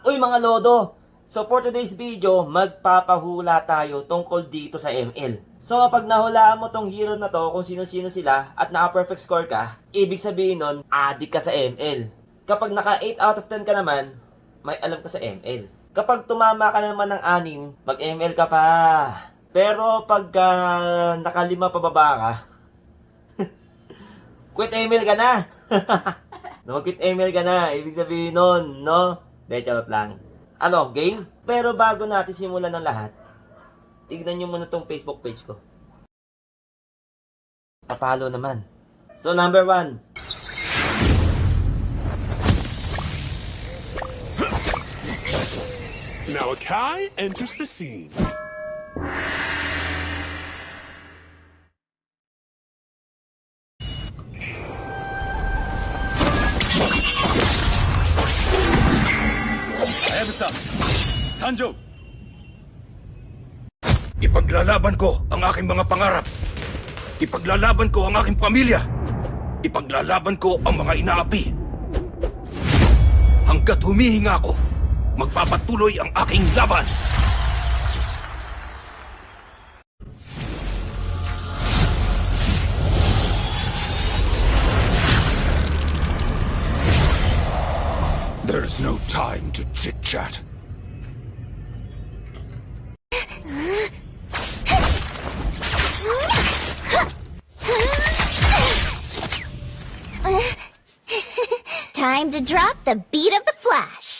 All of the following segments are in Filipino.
Uy mga lodo! So for today's video, magpapahula tayo tungkol dito sa ML. So kapag nahulaan mo tong hero na to kung sino-sino sila at naka-perfect score ka, ibig sabihin nun, addict ka sa ML. Kapag naka 8 out of 10 ka naman, may alam ka sa ML. Kapag tumama ka naman ng 6, mag-ML ka pa. Pero pag ah, nakalima pababa ka, quit ML ka na. no, quit ML ka na. Ibig sabihin nun, no? De, charot lang. Ano, game? Pero bago natin simulan ng lahat, tignan nyo muna tong Facebook page ko. Papalo naman. So, number one. Now Akai enters the scene. Sanjo! Ipaglalaban ko ang aking mga pangarap. Ipaglalaban ko ang aking pamilya. Ipaglalaban ko ang mga inaapi. Hanggat humihinga ako, magpapatuloy ang aking laban. There's no time to chit-chat. Time to drop the beat of the flash.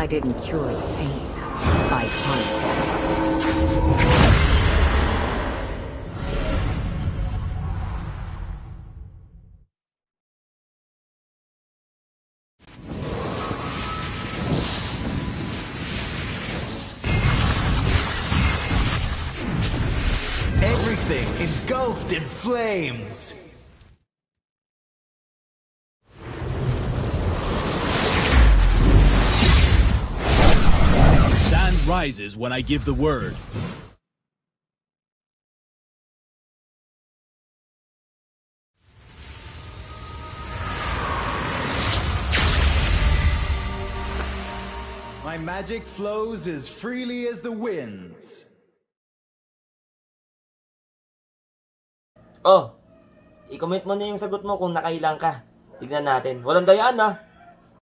I didn't cure the pain. I conquered. Everything engulfed in flames. Rises when I give the word. My magic flows as freely as the winds. Oh, i-comment mo na yung sagot mo kung nakailang ka. Tignan natin. Walang dayaan ah.